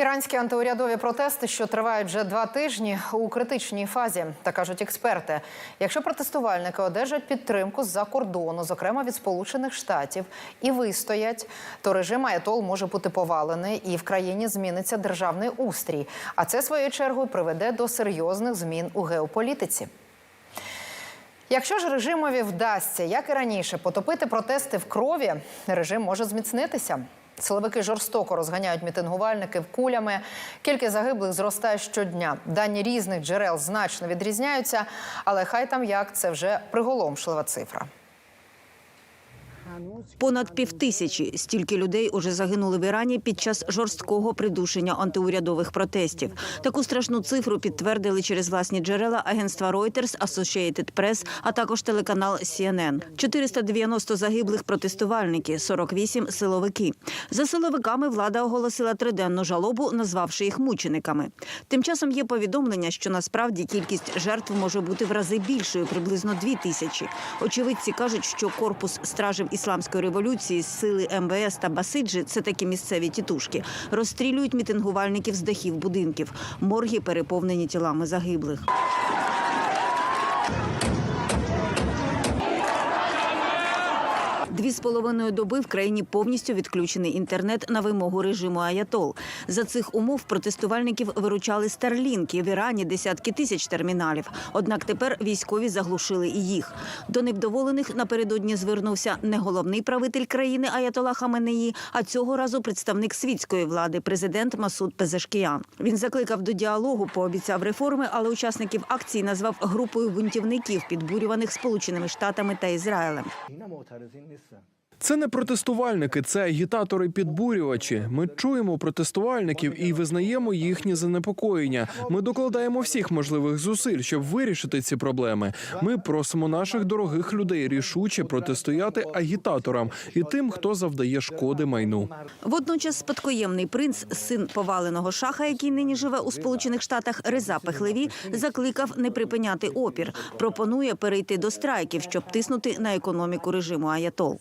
Іранські антиурядові протести, що тривають вже два тижні, у критичній фазі, так кажуть експерти. Якщо протестувальники одержать підтримку з-за кордону, зокрема від Сполучених Штатів, і вистоять, то режим Аятол може бути повалений, і в країні зміниться державний устрій. А це своєю чергою приведе до серйозних змін у геополітиці. Якщо ж режимові вдасться, як і раніше, потопити протести в крові, режим може зміцнитися. Силовики жорстоко розганяють мітингувальників кулями. Кількість загиблих зростає щодня. Дані різних джерел значно відрізняються, але хай там як це вже приголомшлива цифра. Понад півтисячі стільки людей уже загинули в Ірані під час жорсткого придушення антиурядових протестів. Таку страшну цифру підтвердили через власні джерела агентства Reuters, Associated Press, а також телеканал CNN. 490 загиблих протестувальники, 48 – силовики. За силовиками влада оголосила триденну жалобу, назвавши їх мучениками. Тим часом є повідомлення, що насправді кількість жертв може бути в рази більшою, приблизно дві тисячі. Очевидці кажуть, що корпус стражів ісламської революції, сили МВС та Басиджі – це такі місцеві тітушки, розстрілюють мітингувальників з дахів будинків. Морги переповнені тілами загиблих. Дві з половиною доби в країні повністю відключений інтернет на вимогу режиму Аятол. За цих умов протестувальників виручали старлінки в Ірані десятки тисяч терміналів. Однак тепер військові заглушили і їх. До невдоволених напередодні звернувся не головний правитель країни Аятола Хаменеї, а цього разу представник світської влади, президент Масуд Пезешкіян. Він закликав до діалогу, пообіцяв реформи, але учасників акції назвав групою бунтівників, підбурюваних Сполученими Штатами та Ізраїлем. Це не протестувальники, це агітатори-підбурювачі. Ми чуємо протестувальників і визнаємо їхні занепокоєння. Ми докладаємо всіх можливих зусиль, щоб вирішити ці проблеми. Ми просимо наших дорогих людей рішуче протистояти агітаторам і тим, хто завдає шкоди майну. Водночас спадкоємний принц, син поваленого шаха, який нині живе у Сполучених Штатах, Реза Пехлеві, закликав не припиняти опір. Пропонує перейти до страйків, щоб тиснути на економіку режиму Аятол.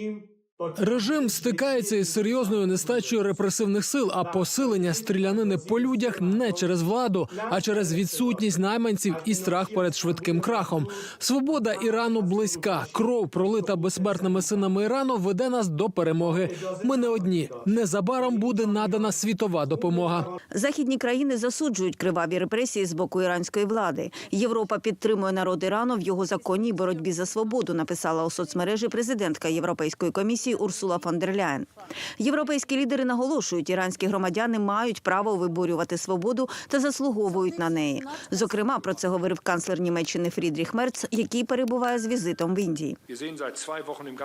team Режим стикається із серйозною нестачею репресивних сил, а посилення стрілянини по людях не через владу, а через відсутність найманців і страх перед швидким крахом. Свобода Ірану близька. Кров, пролита безсмертними синами Ірану, веде нас до перемоги. Ми не одні. Незабаром буде надана світова допомога. Західні країни засуджують криваві репресії з боку іранської влади. Європа підтримує народ Ірану в його законній боротьбі за свободу. Написала у соцмережі президентка Європейської комісії Урсула фон дер Ляєн. Європейські лідери наголошують, іранські громадяни мають право виборювати свободу та заслуговують на неї. Зокрема, про це говорив канцлер Німеччини Фрідріх Мерц, який перебуває з візитом в Індії.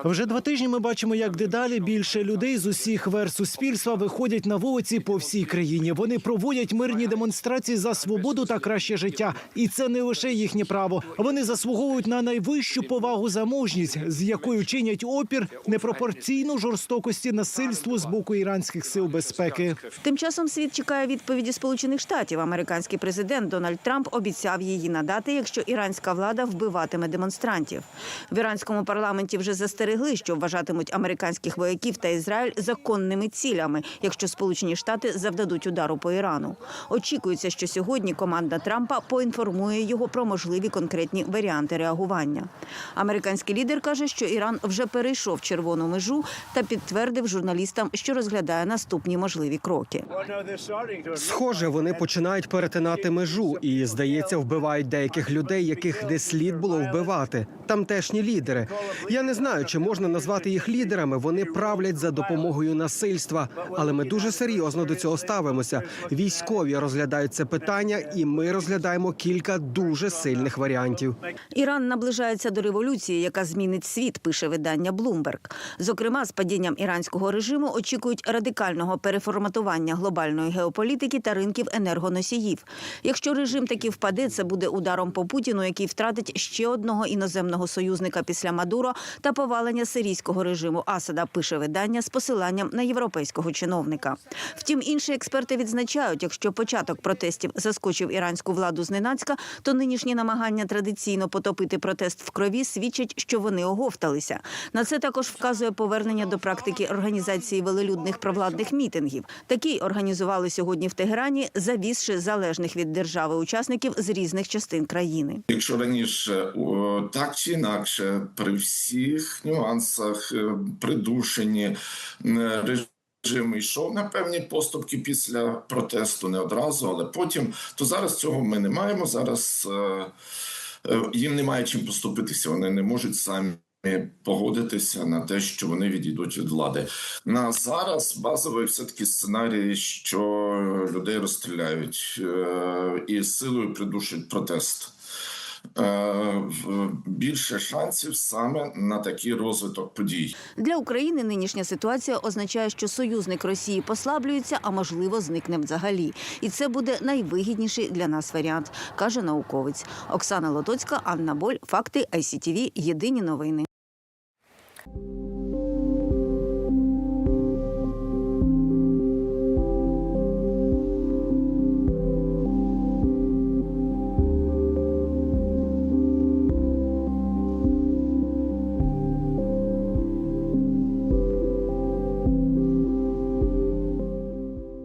Вже два тижні ми бачимо, як дедалі більше людей з усіх верст суспільства виходять на вулиці по всій країні. Вони проводять мирні демонстрації за свободу та краще життя, і це не лише їхнє право. Вони заслуговують на найвищу повагу за мужність, з якою чинять опір непропорційно жорстокості насильству з боку іранських сил безпеки. Тим часом світ чекає відповіді Сполучених Штатів. Американський президент Дональд Трамп обіцяв її надати, якщо іранська влада вбиватиме демонстрантів. В іранському парламенті вже застерегли, що вважатимуть американських вояків та Ізраїль законними цілями, якщо Сполучені Штати завдадуть удару по Ірану. Очікується, що сьогодні команда Трампа поінформує його про можливі конкретні варіанти реагування. Американський лідер каже, що Іран вже перейшов червону межу та підтвердив журналістам, що розглядає наступні можливі кроки. Схоже, вони починають перетинати межу і, здається, вбивають деяких людей, яких не слід було вбивати. Тамтешні лідери. Я не знаю, чи можна назвати їх лідерами. Вони правлять за допомогою насильства, але ми дуже серйозно до цього ставимося. Військові розглядають це питання, і ми розглядаємо кілька дуже сильних варіантів. Іран наближається до революції, яка змінить світ, пише видання Bloomberg. Зокрема, з падінням іранського режиму очікують радикального переформатування глобальної геополітики та ринків енергоносіїв. Якщо режим таки впаде, це буде ударом по Путіну, який втратить ще одного іноземного союзника після Мадуро та повалення сирійського режиму Асада. Пише видання з посиланням на європейського чиновника. Втім, інші експерти відзначають, якщо початок протестів заскочив іранську владу зненацька, то нинішні намагання традиційно потопити протест в крові свідчать, що вони оговталися. На це також вказує повернення до практики організації велелюдних провладних мітингів. Такий організували сьогодні в Тегерані, завізши залежних від держави учасників з різних частин країни. Якщо раніше так чи інакше, при всіх нюансах, е, придушенні е, режим йшов на певні поступки після протесту, не одразу, але потім, то зараз цього ми не маємо. Зараз е, е, їм немає чим поступитися. Вони не можуть самі. Погодитися на те, що вони відійдуть від влади на зараз. Базовий все таки сценарій, що людей розстріляють е, і силою придушать протест. Е, більше шансів саме на такий розвиток подій. Для України нинішня ситуація означає, що союзник Росії послаблюється, а можливо зникне взагалі. І це буде найвигідніший для нас варіант, каже науковець Оксана Лотоцька, Анна Боль. Факти ICTV. Єдині новини. you